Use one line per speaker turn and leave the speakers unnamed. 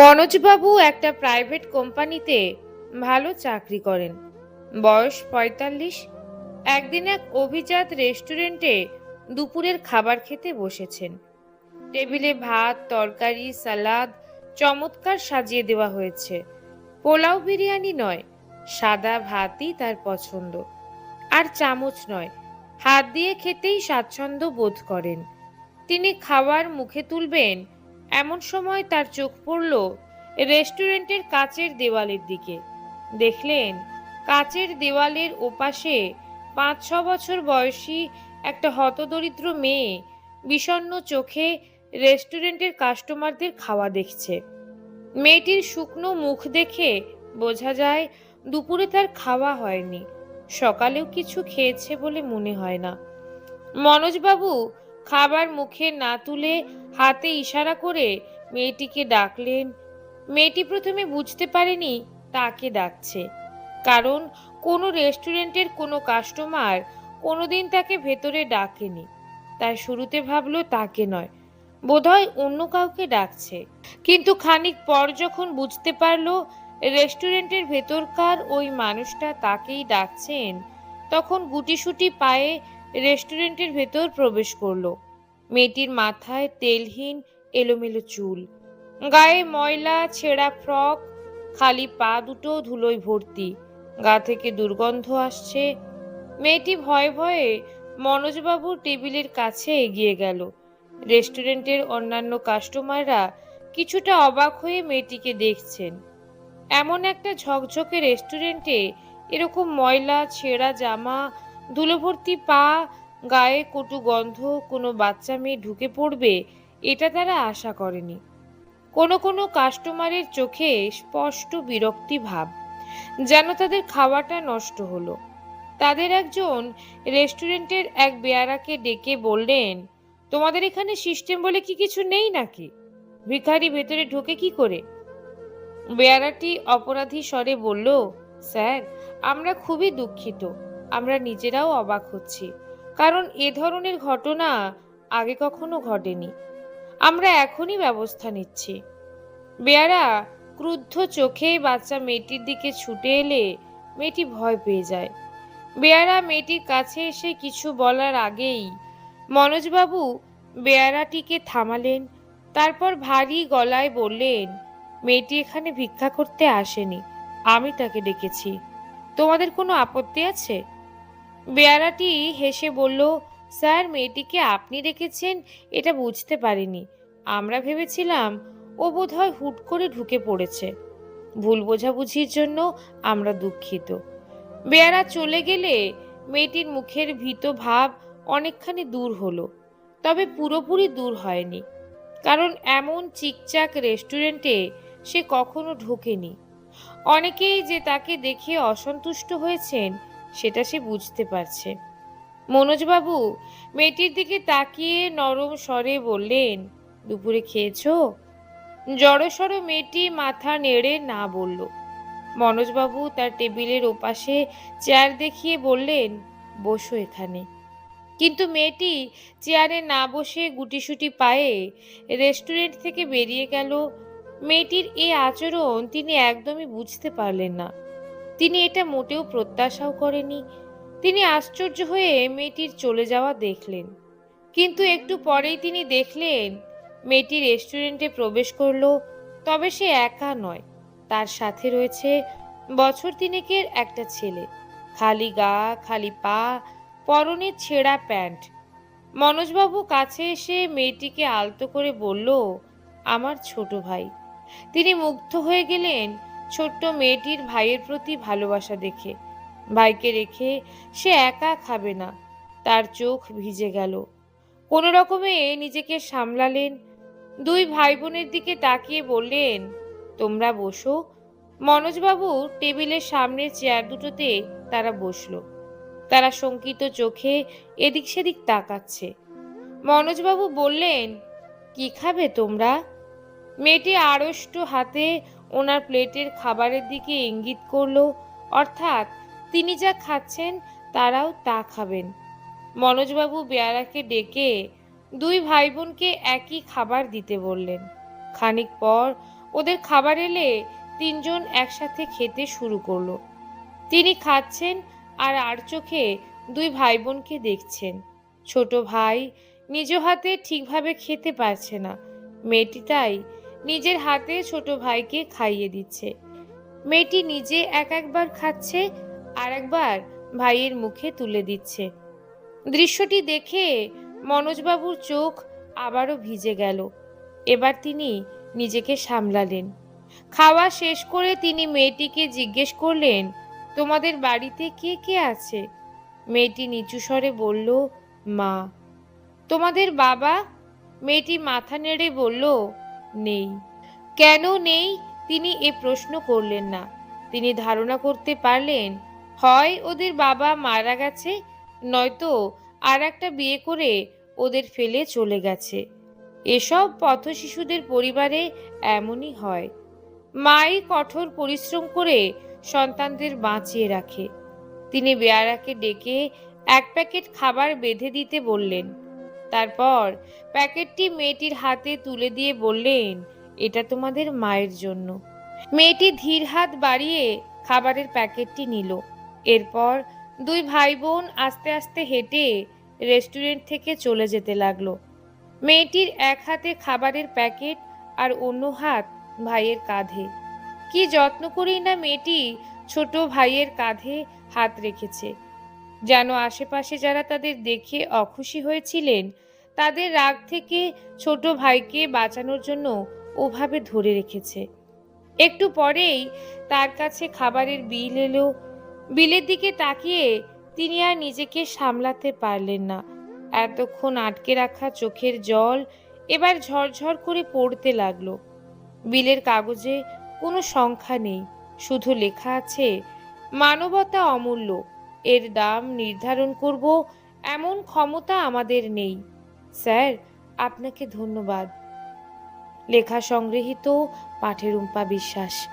মনোজবাবু একটা প্রাইভেট কোম্পানিতে ভালো চাকরি করেন। বয়স পঁয়তাল্লিশ। একদিন এক অভিজাত রেস্টুরেন্টে দুপুরের খাবার খেতে বসেছেন। টেবিলে ভাত, তরকারি সালাদ চমৎকার সাজিয়ে দেওয়া হয়েছে। পোলাও বিরিয়ানি নয়, সাদা ভাতই তার পছন্দ। আর চামচ নয়, হাত দিয়ে খেতেই স্বাচ্ছন্দ্য বোধ করেন। তিনি খাবার মুখে তুলবেন এমন সময় তার চোখ পড়ল রেস্টুরেন্টের কাচের দেওয়ালের দিকে। দেখলেন, কাচের দেওয়ালের ওপাশে পাঁচ ছ বছর বয়সী একটা হতদরিদ্র মেয়ে বিষণ্ণ চোখে রেস্টুরেন্টের কাস্টমারদের খাওয়া দেখছে। মেয়েটির শুকনো মুখ দেখে বোঝা যায়, দুপুরে তার খাওয়া হয়নি। সকালেও কিছু খেয়েছে বলে মনে হয় না। মনোজবাবু খাবার মুখে না তুলে হাতে ইশারা করে মেয়েটিকে ডাকলেন। মেয়েটি প্রথমে বুঝতে পারেনি তাকে ডাকছে। কারণ কোনো রেস্টুরেন্টের কোনো কাস্টমার কোনোদিন তাকে ভেতরে ডাকেনি। তাই শুরুতে ভাবলো তাকে নয়, বোধহয় অন্য কাউকে ডাকছে। কিন্তু খানিক পর যখন বুঝতে পারল রেস্টুরেন্টের ভেতরকার ওই মানুষটা তাকেই ডাকছেন, তখন গুটিসুটি পায়ে রেস্টুরেন্টের ভেতর প্রবেশ করল। মেয়েটির মাথায় তেলহীন এলোমেলো চুল। গায়ে ময়লা, ছেঁড়া ফ্রক, খালি পা দুটো ধুলোয় ভর্তি। গা থেকে দুর্গন্ধ আসছে। মেয়েটি ভয়ে ভয়ে মনোজবাবুর টেবিলের কাছে এগিয়ে গেল। রেস্টুরেন্টের অন্যান্য কাস্টমাররা কিছুটা অবাক হয়ে মেয়েটিকে দেখছেন। এমন একটা ঝকঝকে রেস্টুরেন্টে এরকম ময়লা, ছেঁড়া জামা ধুলোভর্তি পা, গায়ে কটু গন্ধ, কোনো বাচ্চা মেয়ে ঢুকে পড়বে, এটা তারা আশা করেনি। কোনো কোনো কাস্টমারের চোখে স্পষ্ট বিরক্তি ভাব। যেন তাদের খাওয়াটা নষ্ট হলো। তাদের একজন রেস্টুরেন্টের এক বেয়ারাকে ডেকে বললেন, তোমাদের এখানে সিস্টেম বলে কি কিছু নেই নাকি? ভিখারি ভেতরে ঢোকে কি করে? বেয়ারাটি অপরাধী স্বরে বলল, স্যার, আমরা খুবই দুঃখিত। আমরা নিজেরাও অবাক হচ্ছি। কারণ এ ধরনের ঘটনা আগে কখনো ঘটেনি। আমরা এখনই ব্যবস্থা নিচ্ছি। বেয়ারা ক্রুদ্ধ চোখে বাচ্চা মেয়েটির দিকে ছুটে এলে মেয়েটি ভয় পেয়ে যায়। বেয়ারা মেয়েটির কাছে এসে কিছু বলার আগেই মনোজবাবু বেয়ারাটিকে থামালেন, তারপর ভারী গলায় বললেন, মেয়েটি এখানে ভিক্ষা করতে আসেনি। আমি তাকে ডেকেছি। তোমাদের কোনো আপত্তি আছে? বেয়ারাটি হেসে বলল, স্যার, মেয়েটিকে আপনি রেখেছেন এটা বুঝতে পারিনি। আমরা ভেবেছিলাম ও বোধ হয় হুট করে ঢুকে পড়েছে। ভুল বোঝাবুঝির জন্য আমরা দুঃখিত। বেয়ারা চলে গেলে মেয়েটির মুখের ভীত ভাব অনেকখানি দূর হলো, তবে পুরোপুরি দূর হয়নি, কারণ এমন চিকচাক রেস্টুরেন্টে সে কখনো ঢোকেনি। অনেকেই যে তাকে দেখে অসন্তুষ্ট হয়েছেন সেটা সে বুঝতে পারছে। মনোজবাবু, মেয়েটির দিকে তাকিয়ে নরম স্বরে বললেন, দুপুরে খেয়েছো? জড়সড় মেয়েটি মাথা নেড়ে না বলল। মনোজবাবু তার টেবিলের ওপাশে চেয়ার দেখিয়ে বললেন, বসো এখানে। কিন্তু মেয়েটি চেয়ারে না বসে গুটিসুটি পায়ে রেস্টুরেন্ট থেকে বেরিয়ে গেল। মেয়েটির এই আচরণ তিনি একদমই বুঝতে পারলেন না। তিনি এটা মোটেও প্রত্যাশাও করেনি তিনি আশ্চর্য হয়ে মেয়েটির চলে যাওয়া দেখলেন। কিন্তু একটু পরেই তিনি দেখলেন, মেয়েটি রেস্টুরেন্টে প্রবেশ করল, তবে সে একা নয়। তার সাথে রয়েছে বছর তিনেকের একটা ছেলে। খালি গা, খালি পা, পরনে ছেঁড়া প্যান্ট। মনোজবাবু কাছে এসে মেয়েটিকে আলতো করে বলল, আমার ছোট ভাই। তিনি মুগ্ধ হয়ে গেলেন ছোট্ট মেয়েটির ভাইয়ের প্রতি ভালোবাসা দেখে। ভাইকে রেখে সে একা খাবে না, তার চোখ ভিজে গেল। কোনো রকমে নিজেকে সামলালেন। দুই ভাই বোনের দিকে তাকিয়ে বললেন, তোমরা বসো। মনোজবাবু টেবিলের সামনে চেয়ার দুটোতে তারা বসল। তারা শঙ্কিত চোখে এদিক সেদিক তাকাচ্ছে। মনোজবাবু বললেন, কি খাবে তোমরা? মেয়েটি আড়ষ্ট হাতে ওনার প্লেটের খাবারের দিকে ইঙ্গিত করল, অর্থাৎ তিনি যা খাচ্ছেন, তারাও তা খাবেন। মনোজবাবু বেয়ারাকে ডেকে দুই ভাই বোনকে একই খাবার দিতে বললেন। খানিক পর ওদের খাবার এলে তিনজন একসাথে খেতে শুরু করল। তিনি খাচ্ছেন আর আর চোখে দুই ভাই বোনকে দেখছেন। ছোট ভাই নিজ হাতে ঠিকভাবে খেতে পারছে না। মেয়েটি তাই নিজের হাতে ছোট ভাইকে খাইয়ে দিচ্ছে। মেয়েটি নিজে এক একবার খাচ্ছে, আর একবার ভাইয়ের মুখে তুলে দিচ্ছে। দৃশ্যটি দেখে মনোজবাবুর চোখ আবারও ভিজে গেল। এবার তিনি নিজেকে সামলালেন। খাওয়া শেষ করে তিনি মেয়েটিকে জিজ্ঞেস করলেন, তোমাদের বাড়িতে কে কে আছে? মেয়েটি নিচু স্বরে বলল, মা। তোমাদের বাবা? মেয়েটি মাথা নেড়ে বলল নেই। কেন নেই? তিনি এ প্রশ্ন করলেন না। তিনি ধারণা করতে পারলেন, হয় ওদের বাবা মারা গেছে, নয়তো আর একটা বিয়ে করে ওদের ফেলে চলে গেছে। এসব পথ শিশুদের পরিবারে এমনই হয়। মাই কঠোর পরিশ্রম করে সন্তানদের বাঁচিয়ে রাখে। তিনি বেয়ারাকে ডেকে এক প্যাকেট খাবার বেঁধে দিতে বললেন তারপর প্যাকেটটি মেয়েটির হাতে তুলে দিয়ে বললেন, এটা তোমাদের মায়ের জন্য। মেয়েটি ধীর হাত বাড়িয়ে খাবারের প্যাকেটটি নিল। এরপর দুই ভাই বোন আস্তে আস্তে হেঁটে রেস্টুরেন্ট থেকে চলে যেতে লাগল। মেয়েটির এক হাতে খাবারের প্যাকেট আর অন্য হাত ভাইয়ের কাঁধে। কি যত্ন করেই না মেয়েটি ছোট ভাইয়ের কাঁধে হাত রেখেছে। যেন আশেপাশে যারা তাদের দেখে অখুশি হয়েছিলেন, তাদের রাগ থেকে ছোট ভাইকে বাঁচানোর জন্য ওভাবে ধরে রেখেছে। একটু পরেই তার কাছে খাবারের বিল এলো। বিলের দিকে তাকিয়ে তিনি আর নিজেকে সামলাতে পারলেন না। এতক্ষণ আটকে রাখা চোখের জল এবার ঝরঝর করে পড়তে লাগল। বিলের কাগজে কোনো সংখ্যা নেই, শুধু লেখা আছে, মানবতা অমূল্য। এর দাম নির্ধারণ করব, এমন ক্ষমতা আমাদের নেই। স্যার, আপনাকে ধন্যবাদ। লেখা সংগৃহীত পাঠেরুম্পা বিশ্বাস।